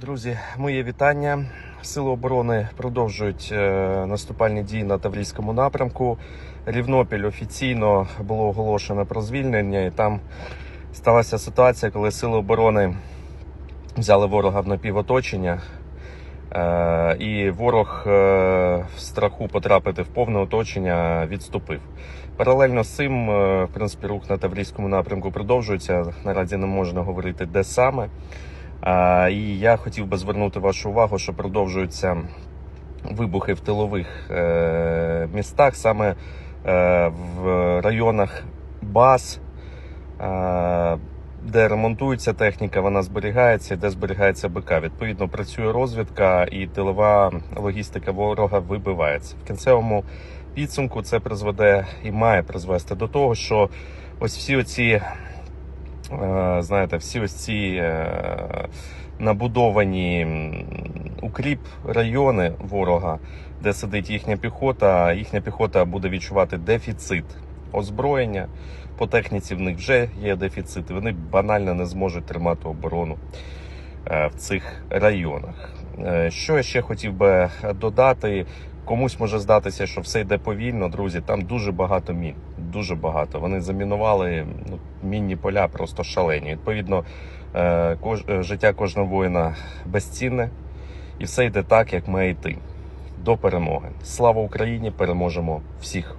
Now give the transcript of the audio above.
Друзі, моє вітання. Сили оборони продовжують е, наступальні дії на Таврійському напрямку. Рівнопіль офіційно було оголошено про звільнення, і там сталася ситуація, коли сили оборони взяли ворога в напівоточення. Е, і ворог е, в страху потрапити в повне оточення відступив. Паралельно з цим, в принципі, рух на Таврійському напрямку продовжується. Наразі не можна говорити, де саме. І я хотів би звернути вашу увагу, що продовжуються вибухи в тилових е, містах, саме е, в районах баз, е, де ремонтується техніка, вона зберігається, де зберігається БК. Відповідно, працює розвідка і тилова логістика ворога вибивається. В кінцевому підсумку це призведе і має призвести до того, що ось всі оці знаєте, всі ось ці е, набудовані укріп райони ворога, де сидить їхня піхота, їхня піхота буде відчувати дефіцит озброєння. По техніці в них вже є дефіцит, вони банально не зможуть тримати оборону е, в цих районах. Е, Що я ще хотів би додати? Комусь може здатися, що все йде повільно, друзі. Там дуже багато мін. Дуже багато. Вони замінували ну, мінні поля просто шалені. Відповідно, е, кож, е, життя кожного воїна безцінне, і все йде так, як має йти. До перемоги. Слава Україні! Переможемо всіх!